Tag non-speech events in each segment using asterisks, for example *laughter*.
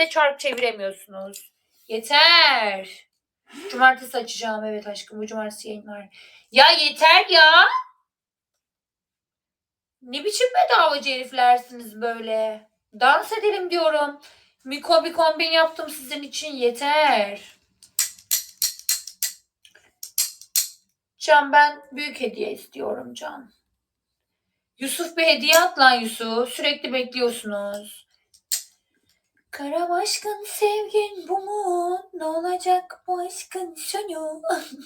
de çark çeviremiyorsunuz. Yeter. Cumartesi açacağım evet aşkım bu cumartesi yayın var. Ya yeter ya. Ne biçim bedavacı heriflersiniz böyle. Dans edelim diyorum. Miko bir kombin yaptım sizin için yeter. Can ben büyük hediye istiyorum Can. Yusuf bir hediye at lan Yusuf. Sürekli bekliyorsunuz. Kara başkın sevgin bu mu? Ne olacak bu aşkın sonu? *laughs*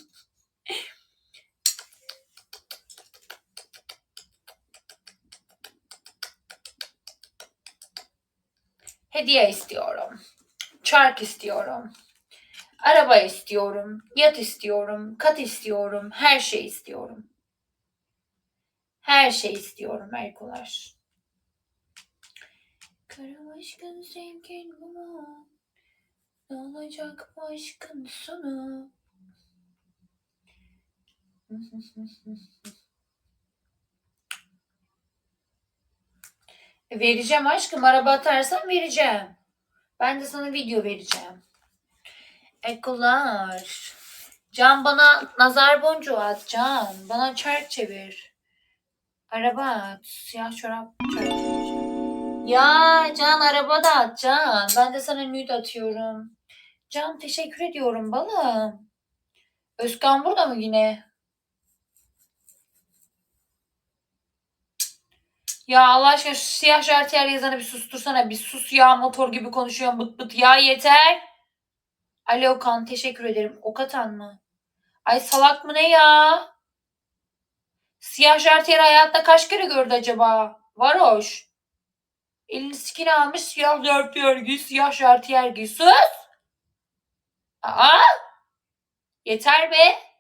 Hediye istiyorum. Çark istiyorum. Araba istiyorum. Yat istiyorum. Kat istiyorum. Her şey istiyorum. Her şey istiyorum Merkular. Kara aşkın sevgin bu mu? Ne olacak bu aşkın sonu? *laughs* Vereceğim aşkım. Araba atarsan vereceğim. Ben de sana video vereceğim. Ekolar. Can bana nazar boncuğu at Can. Bana çark çevir. Araba at. Siyah çorap çevir. Ya Can araba da at Can. Ben de sana nude atıyorum. Can teşekkür ediyorum balım. Özkan burada mı yine? Ya Allah aşkına şu siyah jartiyer yazanı bir sustursana. Bir sus ya motor gibi konuşuyorsun bıt bıt. Ya yeter. Ali Okan teşekkür ederim. Okatan mı? Ay salak mı ne ya? Siyah jartiyer hayatta kaç kere gördü acaba? Varoş. Elini sikini almış siyah jartiyer giy, siyah jartiyer giy. Sus. Aa! Yeter be.